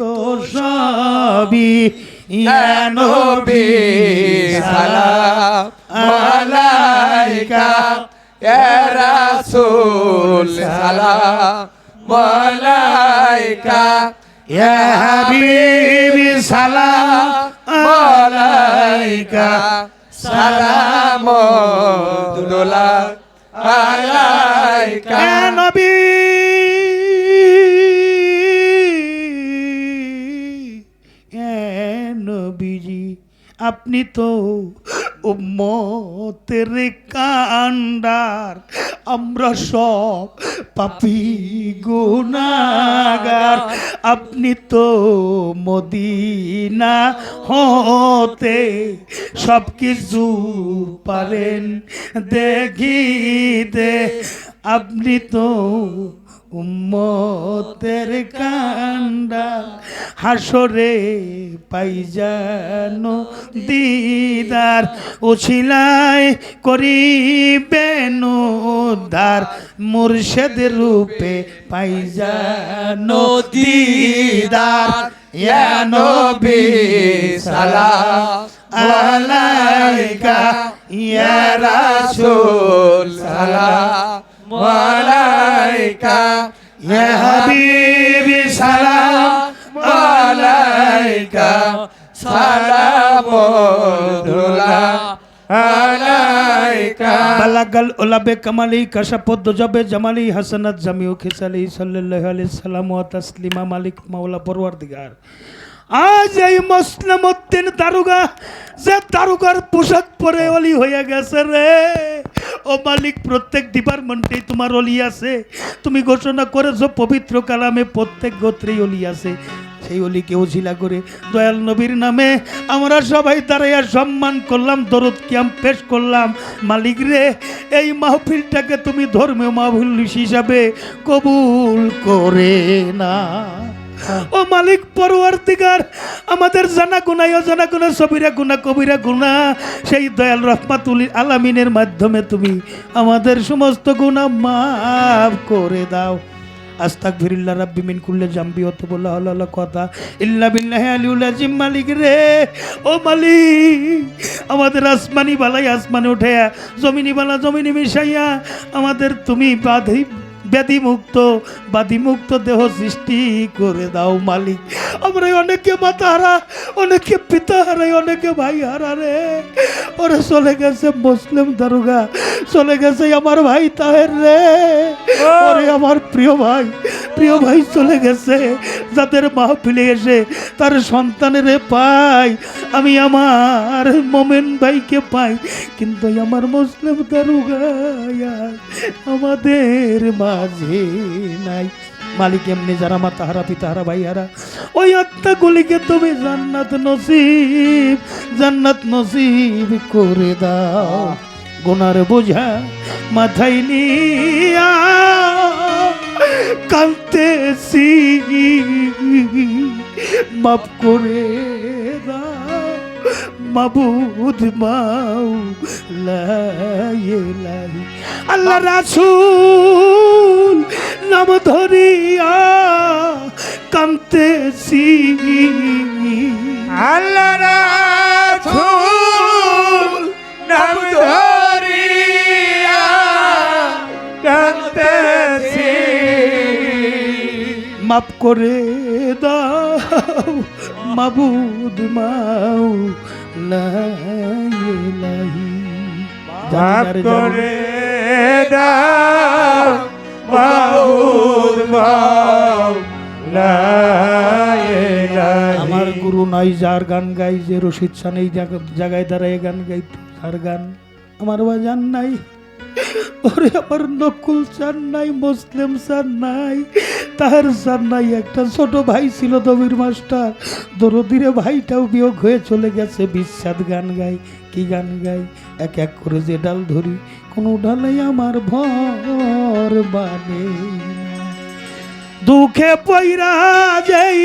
নবী ইয়া নবী সালাম আলাইকা ইয়া রাসূল, সালাম। আলাইকা ইয়া হাবিবি, সালাম। আলাইকা সালাম। দুলা আলাইকা নবী নবীজি, আপনি তো উম্মতের কান্ডার। আমরা সব পাপি গুনাগার আপনি তো মদিনা হতে সব কিছু পারেন। দেখিতে আপনি তো উম্মতের কান্ডা হাসরে পাইজানো দিদার উছিলায় করিবেন উদ্ধার মুর্শেদ রূপে পাইজানো দিদার নবী সালাম আলাইকা, ইয়া রাসূল সালাম। আলাইকা। ইয়া হাবিবি সালাম আলাইকা। সালাম দুলা আলাইকা। বালাগাল ওলাবে কামালি জবে জামালি হাসানাত জামিউ খিসালি সাল্লাল্লাহু আলাইহি সাল্লাম ওয়া তাসলিমা মালিক মাওলা পরওয়ারদিগার। আজ এই মুসলিম উদ্দিন দারুগা যে দারুগার পোশাক পরে অলি হয়ে গেছে রে। ও মালিক, প্রত্যেক ডিপার্টমেন্টেই তোমার অলি আছে। তুমি ঘোষণা করেছ, পবিত্র কালামে প্রত্যেক গোত্রেই অলি আছে। সেই অলিকে ওঝিলা করে, দয়াল নবীর নামে আমরা সবাই দাঁড়াইয়া সম্মান করলাম, দরদ কিয়াম পেশ করলাম। মালিক রে, এই মাহফিলটাকে তুমি ধর্মীয় মাহফিল হিসাবে কবুল করে না ও মালিক, পরবর্তীকার, আমাদের জানা গুনাই অজানা গুণা, সবিরা গুণা, কবিরা গুণা, সেই দয়াল রহমাতুল আলামিনের মাধ্যমে তুমি আমাদের সমস্ত গুণা মাফ করে দাও। আস্তাক ফিরিল্লা রাব্বি মিন কুল্লে জাম্বি অত বলা হলো হলো কথা ইল্লা বিল্লাহি আলিউল আজিম, মালিক রে। ও মালিক, আমাদের আসমানি বালাই আসমানে উঠে জমিনি বালা জমিনি মিশাইয়া, আমাদের তুমি বাধি ব্যাধি মুক্ত বাধি মুক্ত দেহ সৃষ্টি করে দাও মালিক। আমরা অনেকে মাতা হারা অনেকে পিতা হারাই অনেকে ভাই হারা রে। ওরে চলে গেছে মুসলিম দারুগা চলে গেছে আমার ভাই তাহের রে। ওরে আমার প্রিয় ভাই প্রিয় ভাই চলে গেছে, যাদের মা মাহফিলে এসে তার সন্তানের পাই, আমি আমার মোমেন ভাইকে পাই, কিন্তু আমার মুসলিম দারুগা আমাদের মাঝে নাই। মালিক এমনি যারা মা, তাহারা পিতাহারা ভাইয়ারা, ওই আত্মাগুলিকে তুমি জান্নাত নসিব জান্নাত নসিব করে দাও। গোনার বোঝা মাথায় নিয়া কান্তেছি মাফ করে মাবুদ লাই লাই। আল্লাহ রাসূল নাম ধরিয়া কান্তেছি আল্লাহ রাসূল মাফ করে দাও মাবুদ লাই মাফ করে দাও ইলাহা আমার গুরু নাই যার গান গাই যে রশিদ সান এই জায়গা- জায়গায় দাঁড়ায় গান গাই তার গান আমার বাজান নাই। ওরে আমার নকুল চান নাই মুসলিম চান নাই। তাহার সার নাই। একটা ছোট ভাই ছিল দবির মাস্টার। দরদিরে ভাইটাও বিয়োগ হয়ে চলে গেছে। বিস্বাদ গান গাই, কি গান গাই? এক এক করে যে ডাল ধরি, কোনো ডালে আমার ভর বানে। দুঃখে পৈরা যেই